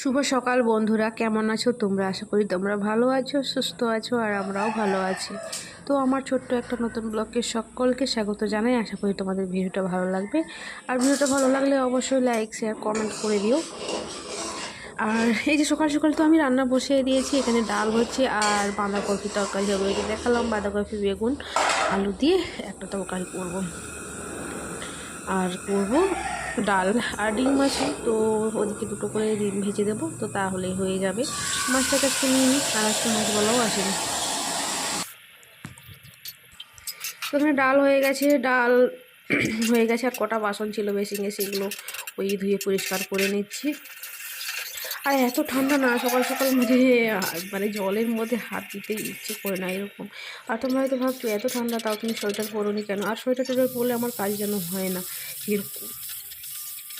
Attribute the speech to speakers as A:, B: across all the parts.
A: শুভ সকাল বন্ধুরা, কেমন আছো তোমরা? আশা করি তোমরা ভালো আছো, সুস্থ আছো, আর আমরাও ভালো আছি। তো আমার ছোট্ট একটা নতুন ব্লগকে সকলকে স্বাগত জানাই। আশা করি তোমাদের ভিডিওটা ভালো লাগবে। আর ভিডিওটা ভালো লাগলে অবশ্যই লাইক শেয়ার কমেন্ট করে দিও। আর এই যে সকাল সকাল তো আমি রান্না বসিয়ে দিয়েছি, এখানে ডাল হচ্ছে আর বাঁধাকপি তরকারি হবে। দেখালাম, বাঁধাকপি, বেগুন, আলু দিয়ে একটা তরকারি করব। আর করব ডাল আর ডিম আছে, তো ওদিকে দুটো করে ডিম ভেজে দেবো, তো তাহলেই হয়ে যাবে। মাছটা কাছে নিয়ে নিই, আর আজকে মাছগুলোও আসেনি। তো এখানে ডাল হয়ে গেছে, ডাল হয়ে গেছে, আর কটা বাসন ছিল বেসিংয়ে সেগুলো ওই ধুয়ে পরিষ্কার করে নিচ্ছি। আর এত ঠান্ডা না, সকাল সকাল মধ্যে মানে জলের মধ্যে হাত দিতে ইচ্ছে করে না এরকম। আর তোমরা হয়তো ভাবছ, এত ঠান্ডা, তাও তুমি সোয়েটার পরোনি কেন? আর সোয়েটার টোয়েটার পরলে আমার কাজ যেন হয় না, এরকম।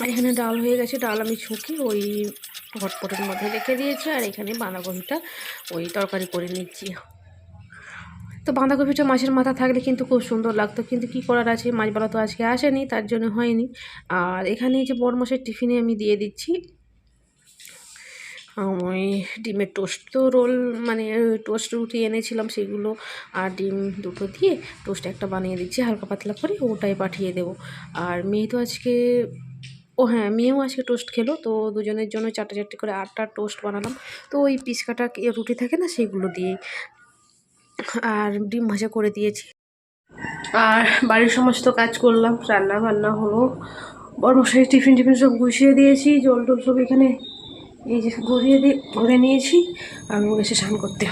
A: আর এখানে ডাল হয়ে গেছে, ডাল আমি ছুঁকি ওই হটপটের মধ্যে রেখে দিয়েছি, আর এখানে বাঁধাকপিটা ওই তরকারি করে নিচ্ছি। তো বাঁধাকপিটা মাছের মাথা থাকলে কিন্তু খুব সুন্দর লাগতো, কিন্তু কি করার আছে? মাছবেলা তো আজকে আসেনি, তার জন্য হয়নি। আর এখানে যে বড় মাসের টিফিনে আমি দিয়ে দিচ্ছি ওই ডিমের টোস্ট তো রোল মানে টোস্ট রুটি এনেছিলাম সেগুলো, আর ডিম দুটো দিয়ে টোস্ট একটা বানিয়ে দিচ্ছি, হালকা পাতলা করে ওটাই পাঠিয়ে দেবো। আর মেয়ে তো আজকে ও হ্যাঁ মেয়েও আজকে টোস্ট খেলো, তো দুজনের জন্য চারটে চারটে করে আটটা টোস্ট বানালাম। তো ওই পিস কাটা রুটি থাকে না সেইগুলো দিয়ে আর ডিম ভাজা করে দিয়েছি। আর বাড়ির সমস্ত কাজ করলাম রান্না বান্না হলো। বড় মশাই টিফিন টিফিন সব গুছিয়ে দিয়েছি জল টল সব এখানে এই যে ঘুরিয়ে দিয়ে ঘুরে নিয়েছি। আর এসে স্নান করতে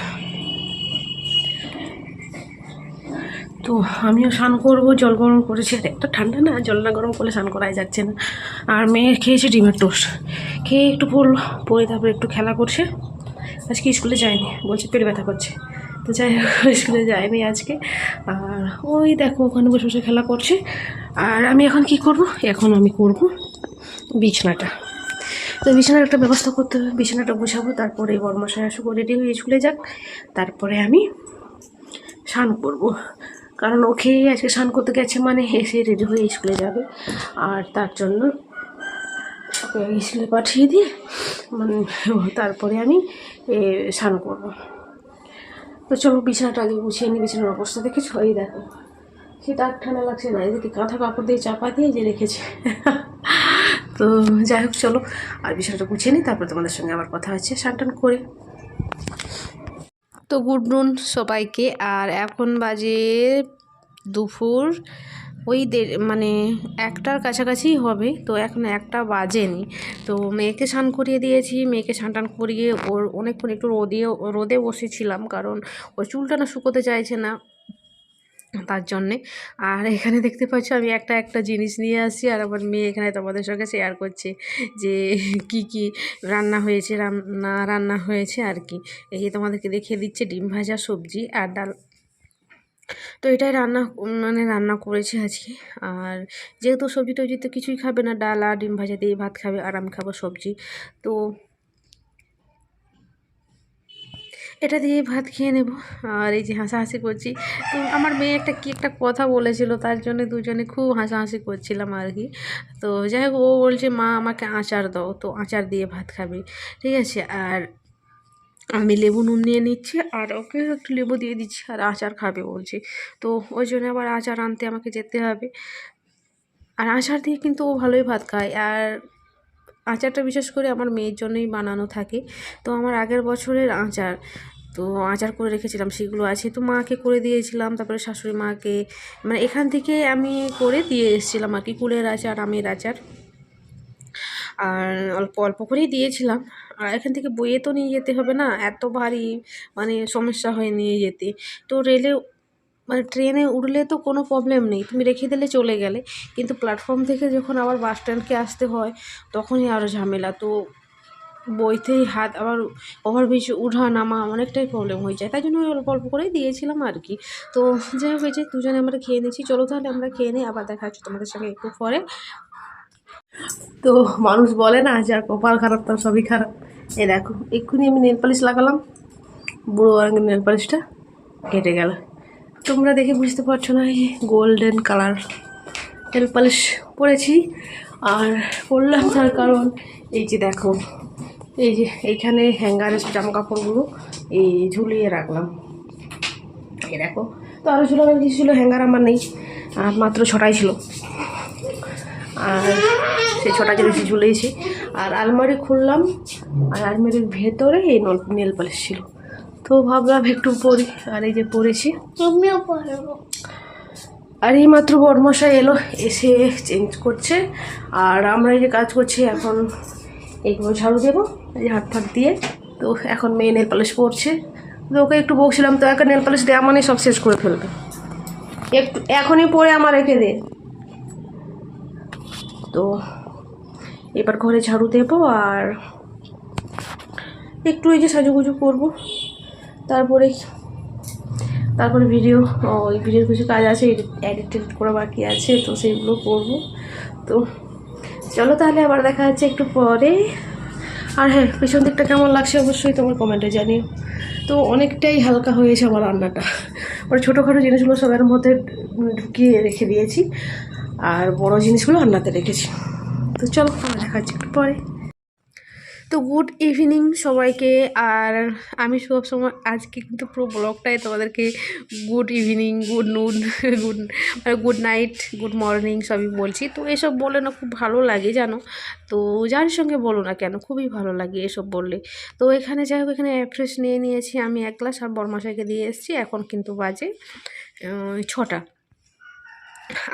A: তো আমিও স্নান করব, জল গরম করেছি। আর এত ঠান্ডা না, জল না গরম করলে স্নান করাই যাচ্ছে না। আর মেয়ে খেয়েছে ডিমের টোস্ট। খেয়ে একটু পড়ল পরে তারপরে একটু খেলা করছে। আজকে স্কুলে যায়নি, বলছে পেট ব্যথা করছে। তো যাই হোক, স্কুলে যায়নি আজকে। আর ওই দেখো, ওখানে বসে বসে খেলা করছে। আর আমি এখন কি করব? এখন আমি করব বিছনাটা। তো বিছানার একটা ব্যবস্থা করতে হবে, বিছানাটা গুছাবো, তারপরে বর্মশাই আসুক রেডি হয়ে স্কুলে যাক। তারপরে আমি স্নান করব। কারণ ওকে আজকে স্নান করতে গেছে মানে এসে রেডি হয়ে স্কুলে যাবে। আর তার জন্য ওকে স্কুলে পাঠিয়ে দিয়ে মানে তারপরে আমি স্নান করব। তো চলো বিছানাটা আগে গুছিয়ে নিই, বিছানার অবস্থা দেখেছ? এই দেখো। সেটা আর ঠান্ডা লাগছে না, এদিকে কাঁথা কাপড় দিয়ে চাপা দিয়ে যে রেখেছে। তো যাই হোক, চলো। আর বিছানাটা গুছিয়ে নিই, তারপরে তোমাদের সঙ্গে আবার কথা হচ্ছে সানটান করে। তো গুড নুন সবাইকে। আর এখন বাজে দুপুর, ওই মানে একটার কাছাকাছি হবে, তো এখন একটা বাজেনি। তো মেয়েকে স্নান করিয়ে দিয়েছি, মেয়েকে স্নান টান করিয়ে ওর অনেকক্ষণ একটু রোদে রোদে বসেছিলাম, কারণ ওর চুলটা না শুকোতে চাইছে না। তার জন্যে। আর এখানে দেখতে পাচ্ছ আমি একটা একটা জিনিস নিয়ে আসি আর আমার মেয়ে এখানে তোমাদের সঙ্গে শেয়ার করছে যে কি কি রান্না হয়েছে, রান্না রান্না হয়েছে আর কি। এই যে তোমাদেরকে দেখিয়ে দিচ্ছে ডিম ভাজা সবজি আর ডাল। তো এটাই রান্না মানে রান্না করেছি আজকে। আর যেহেতু সবজি টবজি তো কিছুই খাবে না, ডাল আর ডিম ভাজা দিয়ে ভাত খাবে আর আমি খাব সবজি। তো এটা দিয়ে ভাত খেয়ে নেব। আর এই যে হাসাহাসি করছি। তো আমার মেয়ে একটা কি একটা কথা বলেছিল, তার জন্য দুজনে খুব হাসাহাসি করছিলাম আর কি। তো যাই হোক, ও বলছে, মা, আমাকে আচার দাও। তো আচার দিয়ে ভাত খাবে। ঠিক আছে? আর আমি লেবু নুন নিয়ে নিচ্ছি, আর ওকে একটু লেবু দিয়ে দিচ্ছি, আর আচার খাবে বলছে। তো ওই জন্য আবার আচার আনতে আমাকে যেতে হবে। আর আচার দিয়ে কিন্তু ও ভালোই ভাত খায়। আর আচারটা বিশেষ করে আমার মেয়ের জন্যই বানানো থাকে। তো আমার আগের বছরের আচার, তো আচার করে রেখেছিলাম, সেগুলো আছে। তো মাকে করে দিয়েছিলাম, তারপরে শাশুড়ি মাকে মানে এখান থেকে আমি করে দিয়ে এসেছিলাম আর কি, কুলের আচার, আমের আচার। আর অল্প অল্প করেই দিয়েছিলাম। আর এখান থেকে বইয়ে তো নিয়ে যেতে হবে না, এত ভারী মানে সমস্যা হয় নিয়ে যেতে। তো রেলে মানে ট্রেনে উঠলে তো কোনো প্রবলেম নেই। তুমি রেখে দিলে চলে গেলে। কিন্তু প্ল্যাটফর্ম থেকে যখন আবার বাস স্ট্যান্ডকে আসতে হয়, তখনই আরও ঝামেলা। তো বইতেই হাত আবার ওভারব্রিজ উঠা নামা অনেকটাই প্রবলেম হয়ে যায়। তাই জন্য ওই অল্প অল্প করেই দিয়েছিলাম আর কি তো যাই হোক যে দুজনে আমরা খেয়ে নিচ্ছি চলো তাহলে আমরা খেয়ে নিই আবার দেখা হচ্ছে তোমাদের সঙ্গে একটু পরে। তো মানুষ বলে না যার কপাল খারাপ, তার সবই খারাপ। এ দেখো, এক্ষুনি আমি নেল পালিশ লাগালাম। বুড়ো রঙের নেল পালিশটা কেটে গেল। তোমরা দেখে বুঝতে পারছ না, এই গোল্ডেন কালার নেল পালিশ পরেছি। আর পরলাম তার কারণ, এই যে দেখো, এই যে এইখানে হ্যাঙ্গারের জামা কাপড়গুলো এই ঝুলিয়ে রাখলাম। এই দেখো, তো আরও ঝুলাবার কিছু ছিল হ্যাঙ্গার আমার নেই, আর মাত্র ছটাই ছিল। আর সেই ছটা জিনিস ঝুলিয়েছি। আর আলমারি খুললাম, আর আলমারির ভেতরে এই নেল পালিশ ছিল। তো ভাবলাম একটু পরি আর এই যে
B: পড়েছি। পড়ব
A: আর এই মাত্র বরমশাই এলো এসে চেঞ্জ করছে। আর আমরা এই যে কাজ করছি এখন এইগুলো ঝাড়ু দেবো এই হাত ফাট দিয়ে। তো এখন মেয়ে নেল পালিশ পরছে। তো ওকে একটু বকছিলাম তো একটা নেল পালিশ দেওয়া মানে সব শেষ করে ফেলবে। একটু এখনই পরে আমার রেখে দে। তো এবার ঘরে ঝাড়ু দেবো আর একটু এই যে সাজুগুজু করব। তারপরে তারপরে ভিডিও ওই ভিডিওর কিছু কাজ আছে এডিট টেডিট করা বাকি আছে, তো সেইগুলো করব। তো চলো তাহলে আবার দেখা যাচ্ছে একটু পরে। আর হ্যাঁ পিছন দিকটা কেমন লাগছে অবশ্যই তোমার কমেন্টে জানিও। তো অনেকটাই হালকা হয়েছে আমার রান্নাটা। মানে ছোটোখাটো জিনিসগুলো সবার মধ্যে ঢুকিয়ে রেখে দিয়েছি। আর বড় জিনিসগুলো রান্নাতে রেখেছি। তো চলো দেখা যাচ্ছে একটু পরে। তো গুড ইভিনিং সবাইকে। আর আমি সব সময় আজকে কিন্তু পুরো ব্লগটাই তোমাদেরকে good evening good noon good মানে গুড নাইট গুড মর্নিং সবই বলছি। তো এসব বলে না খুব ভালো লাগে জানো? তো যার সঙ্গে বলো না কেন, খুবই ভালো লাগে এসব বললে। তো এখানে যাই হোক, এখানে অ্যাফ্রেশ নিয়ে নিয়েছি আমি এক গ্লাস আর বরমাসাইকে দিয়ে এসেছি। এখন কিন্তু বাজে ছটা।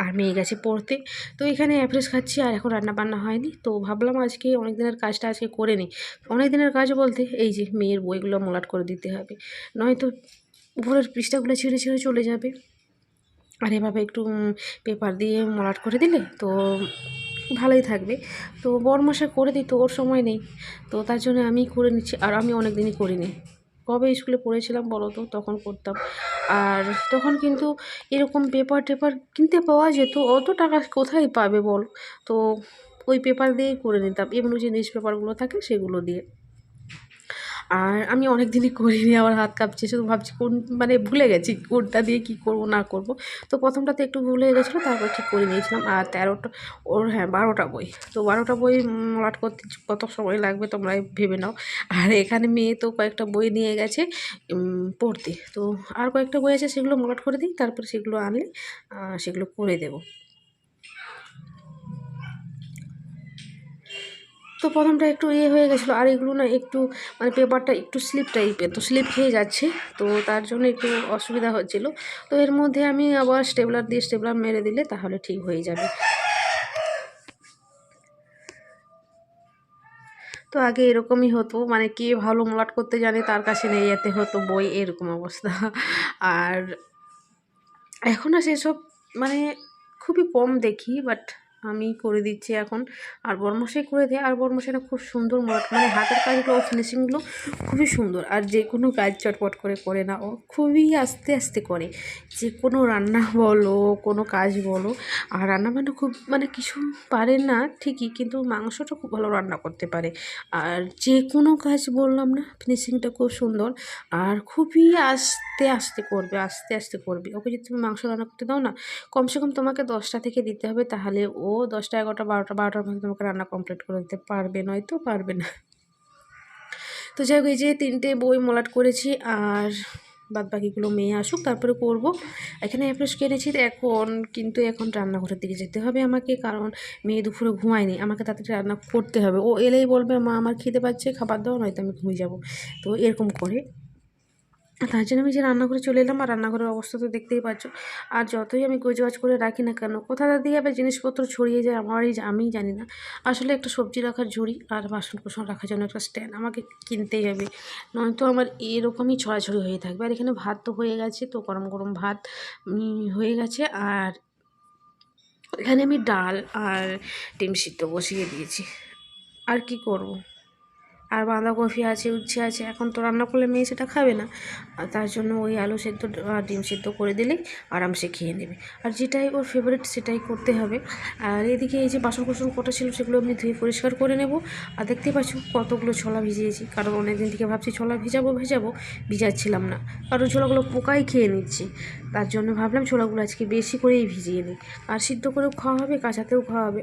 A: আর মেয়ে গেছে পড়তে। তো এখানে অ্যাপ্রেস খাচ্ছি আর এখন রান্না বান্না হয়নি। তো ভাবলাম আজকে অনেক দিনের কাজটা আজকে করে নিই। অনেক দিনের কাজ বলতে এই যে মেয়ের বইগুলো মোলাট করে দিতে হবে। নয়তো উপরের পৃষ্ঠাগুলো ছিঁড়ে ছিঁড়ে চলে যাবে। আর এভাবে একটু পেপার দিয়ে মোলাট করে দিলে তো ভালোই থাকবে। তো বরমাসে করে দিই তো ওর সময় নেই। তো তার জন্য আমি করে নিচ্ছি আর আমি অনেক দিনই করিনি। কবে স্কুলে পড়েছিলাম বলো তো? তখন করতাম আর তখন কিন্তু এরকম পেপার টেপার কিনতে পাওয়া যেত, অত টাকা কোথায় পাবে বল? তো ওই পেপার দিয়েই করে নিতাম। এমনি যে নিউজ পেপারগুলো থাকে সেগুলো দিয়ে। আর আমি অনেক দিনই করিনি, আমার হাত কাঁপছে, শুধু ভাবছি কোন মানে ভুলে গেছি কোনটা দিয়ে কী করব, না করব। তো প্রথমটাতে একটু ভুলে গেছিল, তারপর ঠিক করে নিয়েছিলাম। আর তেরোটা, ওর হ্যাঁ বারোটা বই। তো বারোটা বই মাঠ করতে কত সময় লাগবে তোমরা ভেবে নাও। আর এখানে মেয়ে তো কয়েকটা বই নিয়ে গেছে পড়তে। তো আর কয়েকটা বই আছে, সেগুলো মোলাট করে দিই, তারপরে সেগুলো আনলে সেগুলো করে দেবো। তো প্রথমটা একটু ইয়ে হয়ে গেছিল, আর এগুলো না একটু মানে পেপারটা একটু স্লিপ টাইপের তো স্লিপ খেয়ে যাচ্ছে, তো তার জন্য একটু অসুবিধা হচ্ছিল। তো এর মধ্যে আমি আবার স্টেবলার দিয়ে স্টেবলার মেরে দিলে তাহলে ঠিক হয়ে যাবে। তো আগে এরকমই হতো মানে কে ভালো মোলাট করতে জানে তার কাছে নিয়ে যেতে হতো, বই, এরকম অবস্থা। আর এখন আর সেসব মানে খুবই কম দেখি বাট আমি করে দিচ্ছি এখন। আর বরমশাই করে দেয়। আর বরমশাইটা খুব সুন্দর মানে হাতের কাজগুলো ও ফিনিশিংগুলো খুবই সুন্দর। আর যে কোনো কাজ চটপট করে করে না, ও খুবই আস্তে আস্তে করে। যে কোনো রান্না বলো, কোনো কাজ বলো। আর রান্না বান্না খুব মানে কিছু পারে না ঠিকই, কিন্তু মাংসটা খুব ভালো রান্না করতে পারে। আর যে কোনো কাজ বললাম না ফিনিশিংটা খুব সুন্দর। আর খুবই আস্তে আস্তে করবে, আস্তে আস্তে করবে। ওকে যদি তুমি মাংস রান্না করতে দাও না, কমসে কম তোমাকে দশটা থেকে দিতে হবে, তাহলে ও দশটা এগারোটা, বারোটা, বারোটার মধ্যে তোমাকে রান্না কমপ্লিট করে দিতে পারবে, নয়তো পারবে না। তো যাই হোক, এই যে তিনটে বই মোলাট করেছি আর বাদ বাকিগুলো মেয়ে আসুক, তারপরে করব। এখানে অ্যাপ্রেস কিনেছি এখন কিন্তু এখন রান্নাঘরের দিকে যেতে হবে আমাকে, কারণ মেয়ে দুপুরে ঘুমায়নি, আমাকে তাড়াতাড়ি রান্না করতে হবে। ও এলেই বলবে, মা, আমার খিদে পাচ্ছে, খাবার দাও, নয়তো আমি ঘুমিয়ে যাব। তো এরকম করে তার জন্য আমি যে রান্নাঘরে চলে এলাম, আর রান্নাঘরের অবস্থা তো দেখতেই পাচ্ছ। আর যতই আমি গোজগাজ করে রাখি না কেন, কোথা দিয়ে আবার জিনিসপত্র ছড়িয়ে যায় আমারই আমিই জানি না। আসলে একটা সবজি রাখার ঝুড়ি আর বাসন কোসন রাখার জন্য একটা স্ট্যান্ড আমাকে কিনতেই হবে। নয়তো আমার এরকমই ছড়াছড়ি হয়ে থাকবে। আর এখানে ভাত তো হয়ে গেছে, তো গরম গরম ভাত হয়ে গেছে। আর এখানে আমি ডাল আর ডিম সিদ্ধ বসিয়ে দিয়েছি। আর কি করব? আর বাঁধাকপি আছে, উচ্ছে আছে, এখন তো রান্না করলে মেয়ে সেটা খাবে না। তার জন্য ওই আলু সেদ্ধ আর ডিম সেদ্ধ করে দিলেই আরামসে খেয়ে নেবে। আর যেটাই ওর ফেভারিট সেটাই করতে হবে। আর এদিকে এই যে বাসন কোসন কটা ছিল সেগুলো আমি ধুয়ে পরিষ্কার করে নেব। আর দেখতেই পাচ্ছি কতগুলো ছোলা ভিজিয়েছি, কারণ অনেক দিন থেকে ভাবছি ছোলা ভিজাবো, ভেজাবো, ভিজাচ্ছিলাম না। কারণ ছোলাগুলো পোকাই খেয়ে নিচ্ছে। তার জন্য ভাবলাম ছোলাগুলো আজকে বেশি করেই ভিজিয়ে নিই। আর সিদ্ধ করেও খাওয়া হবে, কাঁচাতেও খাওয়া হবে।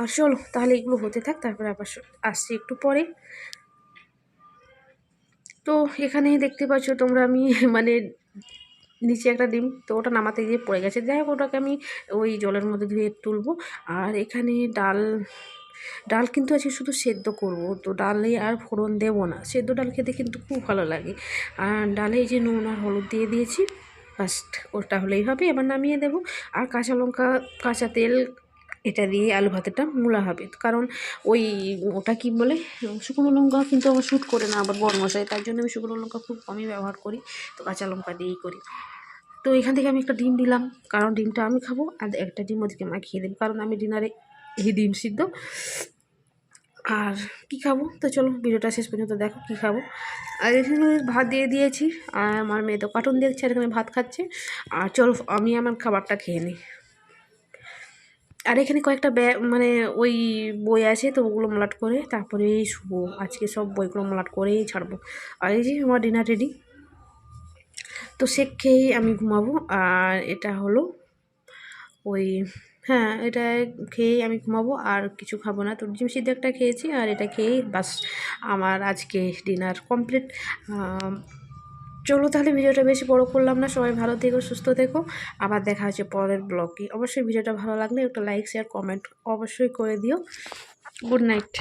A: আর চলো তাহলে এগুলো হতে থাক, তারপরে আবার আসছি একটু পরে। তো এখানে দেখতে পাচ্ছ তোমরা আমি মানে নিচে একটা ডিম, তো ওটা নামাতে গিয়ে পড়ে গেছে। যাই হোক, ওটাকে আমি ওই জলের মধ্যে ধুয়ে তুলবো। আর এখানে ডাল ডাল কিন্তু আজকে শুধু সেদ্ধ করব, তো ডালে আর ফোড়ন দেবো না। সেদ্ধ ডাল খেতে কিন্তু খুব ভালো লাগে। আর ডালে এই যে নুন আর হলুদ দিয়ে দিয়েছি ফার্স্ট ওটা হলেই হবে। এবার নামিয়ে দেবো। আর কাঁচা লঙ্কা, কাঁচা তেল এটা দিয়ে আলু ভাতেটা মূলা হবে। কারণ ওই ওটা কি বলে? শুকনো লঙ্কা কিন্তু আমার শ্যুট করে না আবার বড় মশাই তার জন্য আমি শুকনো লঙ্কা খুব কমই ব্যবহার করি, তো কাঁচা লঙ্কা দিয়েই করি। তো এখান থেকে আমি একটা ডিম দিলাম, কারণ ডিমটা আমি খাব আর একটা ডিম ওদিকে মা খেয়ে দেবো, কারণ আমি ডিনারে এই ডিম সিদ্ধ। আর কি খাব? তো চলো ভিডিওটা শেষ পর্যন্ত দেখো কি খাব। আর এখানে ভাত দিয়ে দিয়েছি, আর আমার মেয়ে তো কার্টুন দেখছে আর এখানে ভাত খাচ্ছে। আর চলো আমি আমার খাবারটা খেয়ে নিই। আর এখানে কয়েকটা ব্যা মানে ওই বই আছে, তো ওগুলো মলাট করে তারপরে শুবো আজকে সব বইগুলো মলাট করেই ছাড়বো। আর এই যে আমার ডিনার রেডি তো সে খেয়েই আমি ঘুমাবো। আর এটা হলো ওই হ্যাঁ এটা খেয়েই আমি ঘুমাবো। আর কিছু খাব না। তো ডিম সিদ্ধ একটা খেয়েছি, আর এটা খেয়েই বাস আমার আজকে ডিনার কমপ্লিট চলো তাহলে ভিডিওটা বেশি বড় করলাম না। সবাই ভালো থেকো, সুস্থ থেকো। আবার দেখা হচ্ছে পরের ব্লগে। অবশ্যই ভিডিওটা ভালো লাগলে একটা লাইক শেয়ার কমেন্ট অবশ্যই করে দিও। Good night